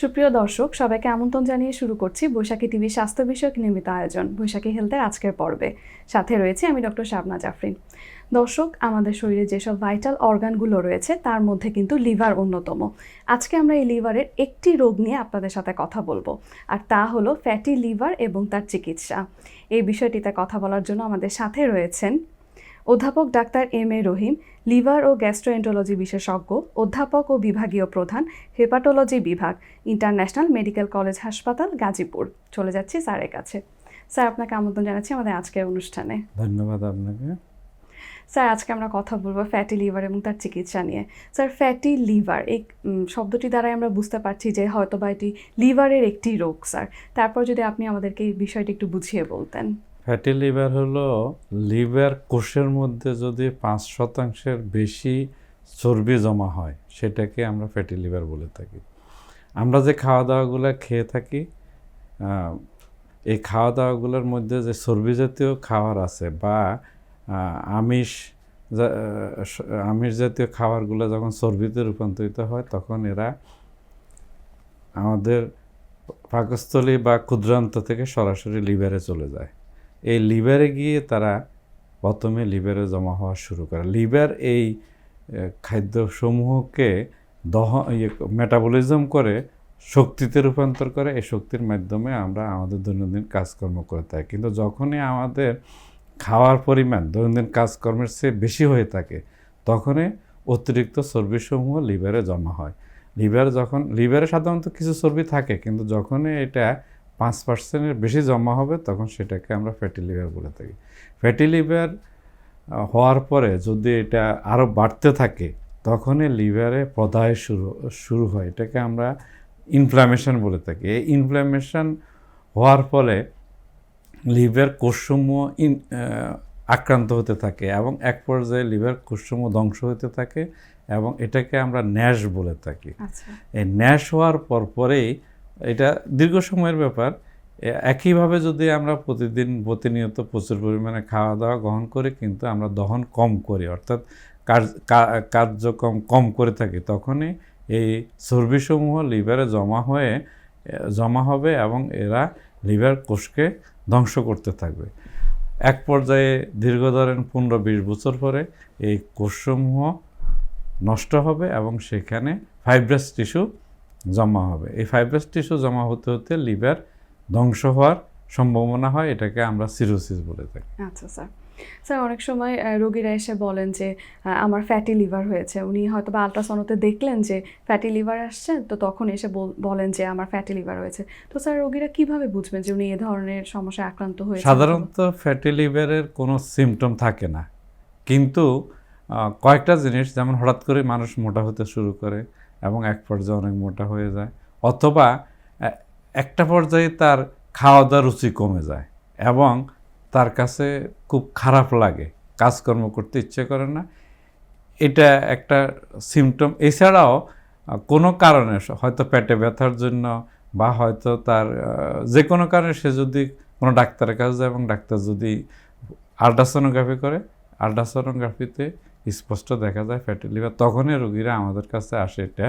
সুপ্রিয় দর্শক, সবাইকে আমন্ত্রণ জানিয়ে শুরু করছি বৈশাখী টিভি স্বাস্থ্য বিষয়ক নিয়মিত আয়োজন, বৈশাখী হেলথের আজকের পর্বে। সাথে রয়েছে আমি ডক্টর শাবনা জাফরিন। দর্শক, আমাদের শরীরে যেসব ভাইটাল অর্গানগুলো রয়েছে, তার মধ্যে কিন্তু লিভার অন্যতম। আজকে আমরা এই লিভারের একটি রোগ নিয়ে আপনাদের সাথে কথা বলব, আর তা হলো ফ্যাটি লিভার এবং তার চিকিৎসা। এই বিষয়টিতে কথা বলার জন্য আমাদের সাথে রয়েছেন অধ্যাপক doctor M A Rahim liver O gastroenterology বিশেষজ্ঞ অধ্যাপক ও বিভাগীয় প্রধান হেপাটোলজি বিভাগ ইন্টারন্যাশনাল মেডিকেল কলেজ হাসপাতাল গাজীপুর। চলে যাচ্ছি স্যারের কাছে। স্যার আপনাকে আমন্ত্রণ জানাচ্ছি আমাদের আজকের অনুষ্ঠানে। ধন্যবাদ আপনাকে। স্যার আজকে আমরা কথা বলব ফ্যাটি লিভার এবং তার চিকিৎসা নিয়ে। স্যার ফ্যাটি লিভার এই শব্দটি দ্বারাই আমরা বুঝতে পারছি যে হয়তো বা এটি লিভারের একটি রোগ স্যার। তারপর যদি আপনি আমাদেরকে এই বিষয়টি একটু বুঝিয়ে বলতেন। ফ্যাটি লিভার হলো লিভার কোষের মধ্যে যদি পাঁচ শতাংশের বেশি চর্বি জমা হয়, সেটাকে আমরা ফ্যাটি লিভার বলে থাকি। আমরা যে খাওয়া দাওয়াগুলো খেয়ে থাকি এই খাওয়া দাওয়াগুলোর মধ্যে যে চর্বি জাতীয় খাবার আছে বা আমিষ আমিষ জাতীয় খাবারগুলো যখন চর্বিতে রূপান্তরিত হয়, তখন এরা আমাদের পাকস্থলী বা ক্ষুদ্রান্ত থেকে সরাসরি লিভারে চলে যায়। এই লিভারে গিয়ে তারা প্রথমে লিভারে জমা হওয়া শুরু করে। লিভার এই খাদ্যসমূহকে দহ ইয়ে মেটাবলিজম করে শক্তিতে রূপান্তর করে, এই শক্তির মাধ্যমে আমরা আমাদের দৈনন্দিন কাজকর্ম করে থাকি। কিন্তু যখনই আমাদের খাওয়ার পরিমাণ দৈনন্দিন কাজকর্মের চেয়ে বেশি হয়ে থাকে, তখনই অতিরিক্ত চর্বিসমূহ লিভারে জমা হয়। লিভার যখন লিভারে সাধারণত কিছু চর্বি থাকে, কিন্তু যখনই এটা পাঁচ পার্সেন্টের বেশি জমা হবে তখন সেটাকে আমরা ফ্যাটি লিভার বলে থাকি। ফ্যাটি লিভার হওয়ার পরে যদি এটা আরও বাড়তে থাকে তখনই লিভারে প্রদায় শুরু শুরু হয়। এটাকে আমরা ইনফ্লামেশন বলে থাকি। এই ইনফ্লামেশন হওয়ার ফলে লিভার কোষসমূহ ইন আক্রান্ত হতে থাকে এবং এক পর্যায়ে লিভার কোষসমূহ ধ্বংস হতে থাকে এবং এটাকে আমরা ন্যাশ বলে থাকি। আচ্ছা। এই ন্যাশ হওয়ার পর পরেই এটা দীর্ঘ সময়ের ব্যাপার। একইভাবে যদি আমরা প্রতিদিন প্রতিনিয়ত প্রচুর পরিমাণে খাওয়া দাওয়া গ্রহণ করি, কিন্তু আমরা দহন কম করি, অর্থাৎ কার্যক্রম কম করে থাকি, তখনই এই চর্বিসমূহ লিভারে জমা হয়ে জমা হবে এবং এরা লিভার কোষকে ধ্বংস করতে থাকবে। এক পর্যায়ে দীর্ঘ ধরেন পনেরো বিশ বছর পরে এই কোষসমূহ নষ্ট হবে এবং সেখানে ফাইব্রাস টিস্যু জমা হবে। এই ফাইব্রাস টিস্যু জমা হতে হতে লিভার ধ্বংস হওয়ার সম্ভাবনা হয় এটাকে আমরা সিরোসিস বলে থাকি। আচ্ছা স্যার স্যার অনেক সময় রোগীরা এসে বলেন যে আমার ফ্যাটি লিভার হয়েছে। উনি হয়তো বা আলট্রাসাউন্ডতে দেখলেন যে ফ্যাটি লিভার আসছে? তো তখন এসে বল- বলেন যে আমার ফ্যাটি লিভার হয়েছে। তো স্যার রোগীরা কীভাবে বুঝবেন যে উনি এ ধরনের সমস্যায় আক্রান্ত হয়েছে সাধারণত ফ্যাটি লিভারের কোনো সিমটম থাকে না। কিন্তু কয়েকটা জিনিস যেমন হঠাৎ করে মানুষ মোটা হতে শুরু করে এবং এক পর্যায়ে অনেক মোটা হয়ে যায়। অথবা একটা পর্যায়ে তার খাওয়া দাওয়ার রুচি কমে যায় এবং তার কাছে খুব খারাপ লাগে, কাজকর্ম করতে ইচ্ছে করে না। এটা একটা সিমটম এছাড়াও কোনো কারণে হয়তো পেটে ব্যথার জন্য বা হয়তো তার যে কোনো কারণে সে যদি কোনো ডাক্তারের কাছে যায় এবং ডাক্তার যদি আল্ট্রাসোনোগ্রাফি করে, আল্ট্রাসোনোগ্রাফিতে স্পষ্ট দেখা যায় ফ্যাটি লিভার তখনই রোগীরা আমাদের কাছে আসে এটা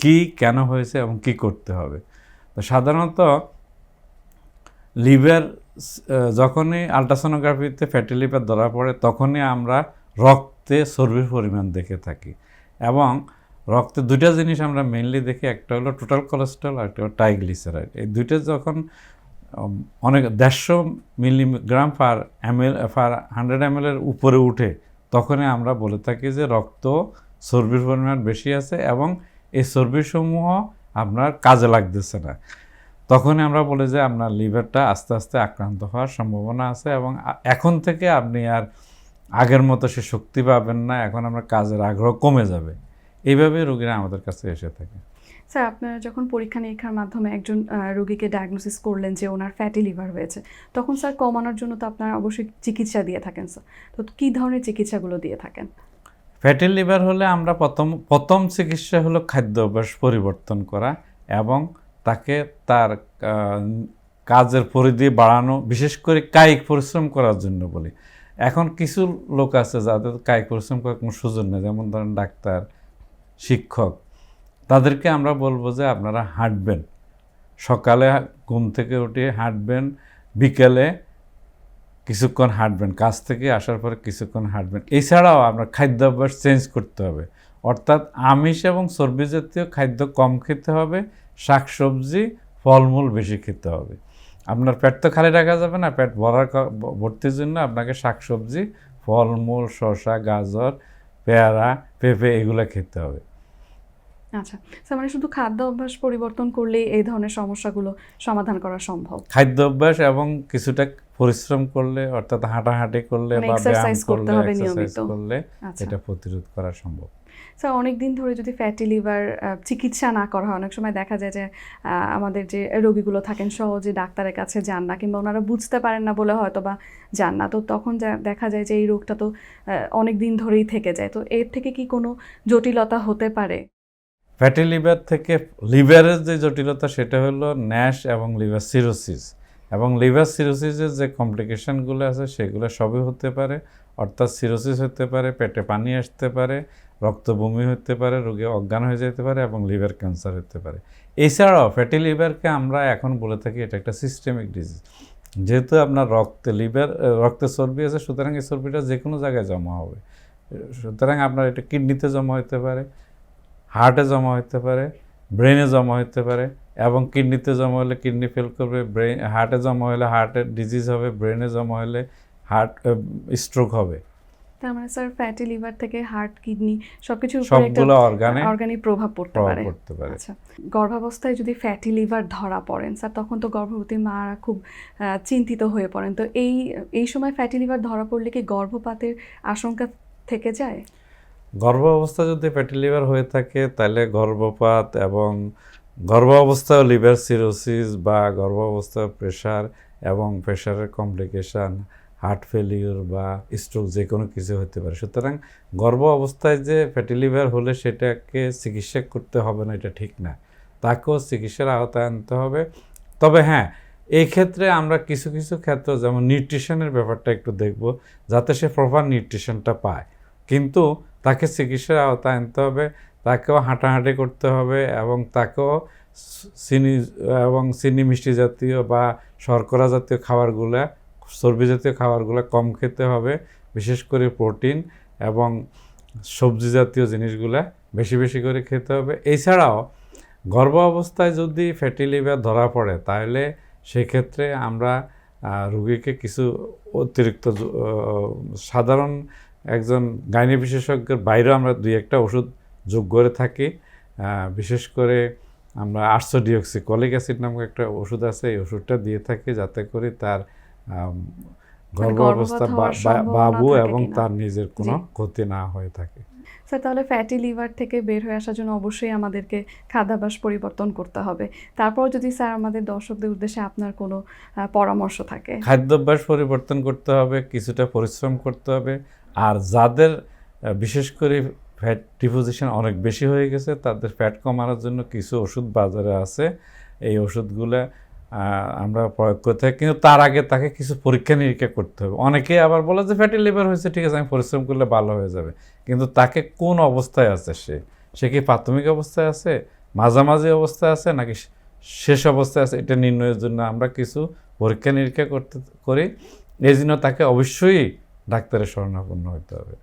কি, কেন হয়েছে এবং কি করতে হবে। তো সাধারণত লিভার যখনই আল্ট্রাসোনোগ্রাফিতে ফ্যাটি লিভার ধরা পড়ে, তখনই আমরা রক্তে চর্বির পরিমাণ দেখে থাকি এবং রক্তে দুইটা জিনিস আমরা মেনলি দেখি, একটা হলো টোটাল কোলেস্ট্রল আর একটা হলো ট্রাইগ্লিসারাইড এই দুইটা যখন অনেক, দেড়শো milligram per ML per hundred M এর উপরে উঠে তখনই আমরা বলে থাকি যে রক্ত চর্বির পরিমাণ বেশি আছে এবং এই চর্বিসমূহ আপনার কাজে লাগতেছে না। তখনই আমরা বলি যে আপনার লিভারটা আস্তে আস্তে আক্রান্ত হওয়ার সম্ভাবনা আছে এবং এখন থেকে আপনি আর আগের মতো সে শক্তি পাবেন না, এখন আমরা কাজের আগ্রহ কমে যাবে। এইভাবে রোগীরা আমাদের কাছে এসে থাকে। স্যার, আপনারা যখন পরীক্ষা নিরীক্ষার মাধ্যমে একজন রোগীকে ডায়াগনোসিস করলেন যে ওনার ফ্যাটি লিভার হয়েছে, তখন স্যার কমানোর জন্য তো আপনারা অবশ্যই চিকিৎসা দিয়ে থাকেন, স্যার। তো কী ধরনের চিকিৎসাগুলো দিয়ে থাকেন? ফ্যাটি লিভার হলে আমরা প্রথম প্রথম চিকিৎসা হলো খাদ্য অভ্যাস পরিবর্তন করা এবং তাকে তার কাজের পরিধি বাড়ানো, বিশেষ করে কায়িক পরিশ্রম করার জন্য বলি। এখন কিছু লোক আছে যাদের কায়িক পরিশ্রম করার কোনো সুযোগ নেই, যেমন ধরেন ডাক্তার, শিক্ষক তাদেরকে আমরা বলব যে আপনারা হাঁটবেন। সকালে ঘুম থেকে উঠে হাঁটবেন, বিকেলে কিছুক্ষণ হাঁটবেন, কাজ থেকে আসার পরে কিছুক্ষণ হাঁটবেন। এছাড়াও আপনার খাদ্যাভ্যাস চেঞ্জ করতে হবে। অর্থাৎ আমিষ এবং চর্বি জাতীয় খাদ্য কম খেতে হবে, শাকসবজি, ফলমূল বেশি খেতে হবে। আপনার পেট তো খালি রাখা যাবে না, পেট ভরার ভর্তির জন্য আপনাকে শাকসবজি, ফলমূল, শসা, গাজর, পেয়ারা, পেঁপে এগুলো খেতে হবে। আচ্ছা স্যার মানে শুধু খাদ্য অভ্যাস পরিবর্তন করলেই এই ধরনের সমস্যাগুলো সমাধান করা সম্ভব। খাদ্য অভ্যাস এবং কিছুটা পরিশ্রম করলে অর্থাৎ হাঁটাহাঁটি করলে মানে বা ব্যায়াম করতে করলে হবে এক্সারসাইজ নিয়মিত। করলে আচ্ছা। এটা প্রতিরোধ করা সম্ভব। স্যার অনেক দিন ধরে যদি ফ্যাটি লিভার চিকিৎসা না করা হয় অনেক সময় দেখা যায় যে আমাদের যে রোগীগুলো থাকেন সহজে ডাক্তারের কাছে যান না কিংবা ওনারা বুঝতে পারেন না বলে হয়তো বা যান না। তো তখন দেখা যায় যে এই রোগটা তো অনেক দিন ধরেই থেকে যায়। তো এর থেকে কি কোনো জটিলতা হতে পারে? ফ্যাটি লিভার থেকে লিভারের যে জটিলতা সেটা হলো ন্যাশ এবং লিভার সিরোসিস এবং লিভার সিরোসিসের যে কমপ্লিকেশনগুলো আছে সেগুলো সবই হতে পারে, অর্থাৎ সিরোসিস হতে পারে, পেটে পানি আসতে পারে রক্ত বমি হতে পারে, রোগী অজ্ঞান হয়ে যেতে পারে এবং লিভার ক্যান্সার হতে পারে। এছাড়াও ফ্যাটি লিভারকে আমরা এখন বলে থাকি এটা একটা সিস্টেমিক ডিজিজ যেহেতু আপনার রক্তে লিভার রক্তে চর্বি আছে, সুতরাং এই চর্বিটা যে কোনো জায়গায় জমা হবে। সুতরাং আপনার এটা কিডনিতে জমা হতে পারে হার্টে জমা হতে পারে ব্রেনে জমা হতে পারে এবং কিডনিতে জমা হলে কিডনি ফেল করবে ব্রেন হার্টে জমা হলে হার্টের ডিজিজ হবে ব্রেনে জমা হলে হার্ট স্ট্রোক হবে। তার মানে স্যার ফ্যাটি লিভার থেকে হার্ট কিডনি সবকিছুর উপরে একটা সবগুলো অর্গানে প্রভাব পড়তে পারে। পড়তে পারে। আচ্ছা গর্ভাবস্থায় যদি ফ্যাটি লিভার ধরা পড়েন স্যার তখন তো গর্ভবতী মারা খুব চিন্তিত হয়ে পড়েন। তো এই এই সময় ফ্যাটি লিভার ধরা পড়লে কি গর্ভপাতের আশঙ্কা থেকে যায়? গর্ভ অবস্থা যদি ফ্যাটি লিভার হয়ে থাকে, তাহলে গর্ভপাত এবং গর্ভ অবস্থায় লিভার সিরোসিস বা গর্ভ অবস্থায় প্রেশার এবং প্রেশারের কমপ্লিকেশান হার্ট ফেলিওর বা স্ট্রোক যে কোনো কিছু হতে পারে। সুতরাং গর্ভ অবস্থায় যে ফ্যাটি লিভার হলে সেটাকে চিকিৎসা করতে হবে না, এটা ঠিক না। তাকেও চিকিৎসার আওতায় আনতে হবে। তবে হ্যাঁ এই ক্ষেত্রে আমরা কিছু কিছু ক্ষেত্রে, যেমন নিউট্রিশনের ব্যাপারটা একটু দেখব, যাতে সে প্রপার নিউট্রিশনটা পায়। কিন্তু তাকে চিকিৎসার আওতায় আনতে হবে, তাকেও হাঁটাহাঁটি করতে হবে এবং তাকেও চিনি, এবং চিনি মিষ্টি জাতীয় বা শর্করা জাতীয় খাবারগুলো, চর্বি জাতীয় খাবারগুলো কম খেতে হবে, বিশেষ করে প্রোটিন এবং সবজি জাতীয় জিনিসগুলা বেশি বেশি করে খেতে হবে। এছাড়াও গর্ভ অবস্থায় যদি ফ্যাটি লিভার ধরা পড়ে, তাহলে সেক্ষেত্রে আমরা রুগীকে কিছু অতিরিক্ত সাধারণ একজন গাইনি বিশেষজ্ঞের বাইরেও আমরা দুই একটা ওষুধ যোগ করে থাকি। বিশেষ করে আমরা আটশো ডিঅক্সি কলিক অ্যাসিড নামক একটা ওষুধ আছে এই ওষুধটা দিয়ে থাকি যাতে করে তার আম, গর্ভ অবস্থা বাবু এবং তার নিজের কোনো ক্ষতি না হয়ে থাকে। স্যার তাহলে ফ্যাটি লিভার থেকে বের হয়ে আসার জন্য অবশ্যই আমাদেরকে খাদ্যাভ্যাস পরিবর্তন করতে হবে। তারপর যদি স্যার আমাদের দর্শকদের উদ্দেশ্যে আপনার কোনো পরামর্শ থাকে। খাদ্যাভ্যাস পরিবর্তন করতে হবে কিছুটা পরিশ্রম করতে হবে আর যাদের বিশেষ করে ফ্যাট ডিপোজিশন অনেক বেশি হয়ে গেছে, তাদের ফ্যাট কমানোর জন্য কিছু ওষুধ বাজারে আছে। এই ওষুধগুলো আমরা প্রয়োগ করতে হয় কিন্তু তার আগে তাকে কিছু পরীক্ষা নিরীক্ষা করতে হবে। অনেকে আবার বলে যে ফ্যাটি লিভার হয়েছে, ঠিক আছে, আমি পরিশ্রম করলে ভালো হয়ে যাবে। কিন্তু তাকে কোন অবস্থায় আছে সে? সে কি প্রাথমিক অবস্থায় আছে, মাঝামাঝি অবস্থায় আছে, নাকি শেষ অবস্থায় আছে? এটা নির্ণয়ের জন্য আমরা কিছু পরীক্ষা নিরীক্ষা করতে, করি। এই জন্য তাকে অবশ্যই ডাক্তারের শরণাপন্ন হতে হবে।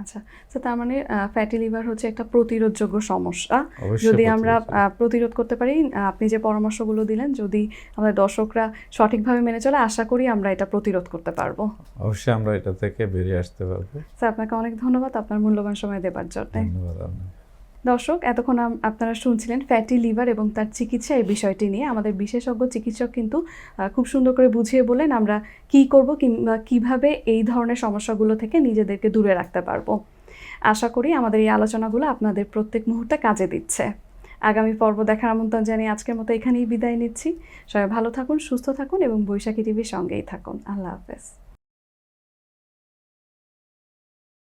আচ্ছা তো তার মানে ফ্যাটি লিভার হচ্ছে একটা প্রতিরোধযোগ্য সমস্যা। যদি আমরা প্রতিরোধ করতে পারি আপনি যে পরামর্শগুলো দিলেন যদি আমাদের দর্শকরা সঠিকভাবে মেনে চলে আশা করি আমরা এটা প্রতিরোধ করতে পারব। অবশ্যই আমরা এটা থেকে বেরিয়ে আসতে পারব। স্যার আপনাকে অনেক ধন্যবাদ আপনার মূল্যবান সময় দেবার জন্য। ধন্যবাদ। দর্শক, এতক্ষণ আপনারা শুনছিলেন ফ্যাটি লিভার এবং তার চিকিৎসা এই বিষয়টি নিয়ে। আমাদের বিশেষজ্ঞ চিকিৎসক কিন্তু খুব সুন্দর করে বুঝিয়ে বলেন আমরা কি করব কিংবা কীভাবে এই ধরনের সমস্যাগুলো থেকে নিজেদেরকে দূরে রাখতে পারব। আশা করি আমাদের এই আলোচনাগুলো আপনাদের প্রত্যেক মুহূর্তে কাজে দিচ্ছে। আগামী পর্ব দেখার আমন্ত্রণ জানিয়ে আজকের মতো এখানেই বিদায় নিচ্ছি। সবাই ভালো থাকুন, সুস্থ থাকুন এবং বৈশাখী টিভির সঙ্গেই থাকুন। আল্লাহ হাফেজ।